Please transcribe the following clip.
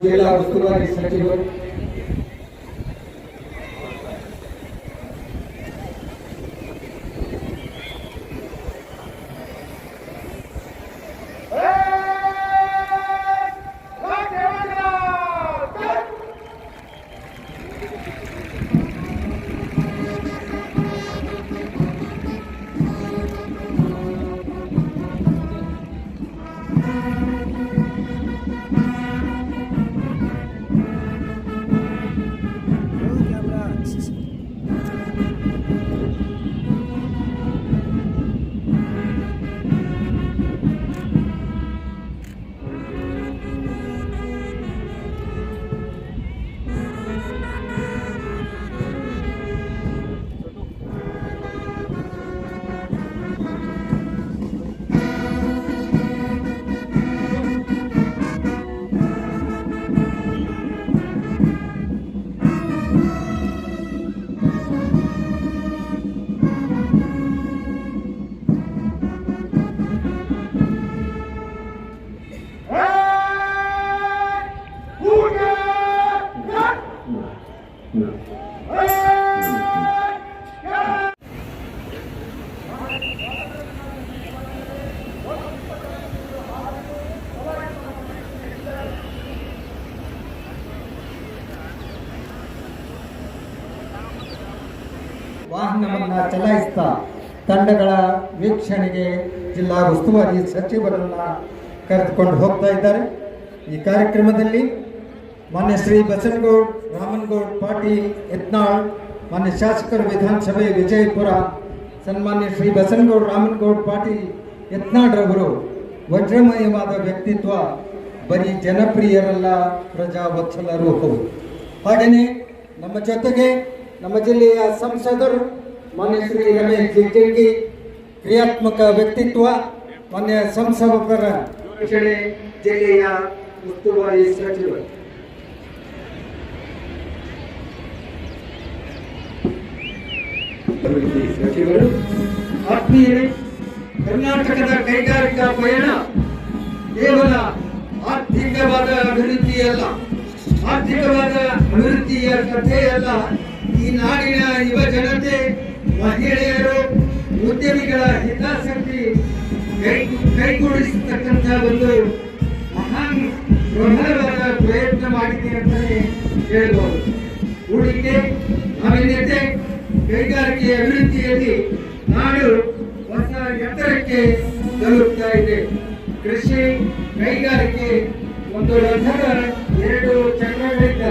ಜಿಲ್ಲಾ ಉಸ್ತುವಾರಿ ಸಚಿವರು ವಾಹನವನ್ನ ಚಲಾಯಿಸ್ತಾ ತಂಡಗಳ ವೀಕ್ಷಣೆಗೆ ಜಿಲ್ಲಾ ಉಸ್ತುವಾರಿ ಸಚಿವರನ್ನ ಕರೆದುಕೊಂಡು ಹೋಗ್ತಾ ಇದ್ದಾರೆ. ಈ ಕಾರ್ಯಕ್ರಮದಲ್ಲಿ ಮಾನ್ಯ ಶ್ರೀ ಬಸನಗೌಡ್ ರಾಮನಗೌಡ್ ಪಾಟೀಲ್ ಯತ್ನಾಳ್ ಮಾನ್ಯ ಶಾಸಕರು ವಿಧಾನಸಭೆ ವಿಜಯಪುರ ಸನ್ಮಾನ್ಯ ಶ್ರೀ ಬಸನಗೌಡ ರಾಮನಗೌಡ್ ಪಾಟೀಲ್ ಯತ್ನಾಳ್ರವರು ವಜ್ರಮಯವಾದ ವ್ಯಕ್ತಿತ್ವ ಬರೀ ಜನಪ್ರಿಯರಲ್ಲ ಪ್ರಜಾವತ್ಸಲರು ಹೌದು ಹಾಗೆಯೇ ನಮ್ಮ ಜೊತೆಗೆ ನಮ್ಮ ಜಿಲ್ಲೆಯ ಸಂಸದರು, ಮಾನ್ಯ ಶ್ರೀ ರಮೇಶ್ ಜಿಗಜಿಣಗಿ ಕ್ರಿಯಾತ್ಮಕ ವ್ಯಕ್ತಿತ್ವ, ಮಾನ್ಯ ಸಂಸದರ ಜಿಲ್ಲೆಯ ಉಸ್ತುವಾರಿ ಸಚಿವರು. ಅಭಿವೃದ್ಧಿ ಸಚಿವರು, ಆತ್ಮೀಯರೇ, ಕರ್ನಾಟಕದ ಕೈಗಾರಿಕಾ ಪಯಣ ಕೇವಲ ಆರ್ಥಿಕವಾದ ಅಭಿವೃದ್ಧಿಯಲ್ಲ, ಆರ್ಥಿಕವಾದ ಅಭಿವೃದ್ಧಿಯ ಕಥೆಯಲ್ಲ. ಈ ನಾಡಿನ ಯುವ ಜನತೆ, ಮಹಿಳೆಯರು, ಉದ್ಯಮಿಗಳ ಹಿತಾಸಕ್ತಿ ಕೈ, ಕೈಗೂಡಿಸತಕ್ಕಂಥ ಒಂದು ಮಹಾನ್ ಪ್ರಬಲವಾದ ಪ್ರಯತ್ನ ಮಾಡಿದೆ ಅಂತಲೇ ಹೇಳ್ಬೋದು. ಹೂಡಿಕೆ, ನಾವೀನ್ಯತೆ ಕೈಗಾರಿಕೆಯ ಅಭಿವೃದ್ಧಿಯಲ್ಲಿ ನಾಡು ಹೊಸ ಎತ್ತರಕ್ಕೆ ತಲುಪ್ತಾ ಇದೆ. ಕೃಷಿ ಕೈಗಾರಿಕೆ ಒಂದು ರಥದ ಎರಡು ಚಕ್ರಗಳಿದ್ದ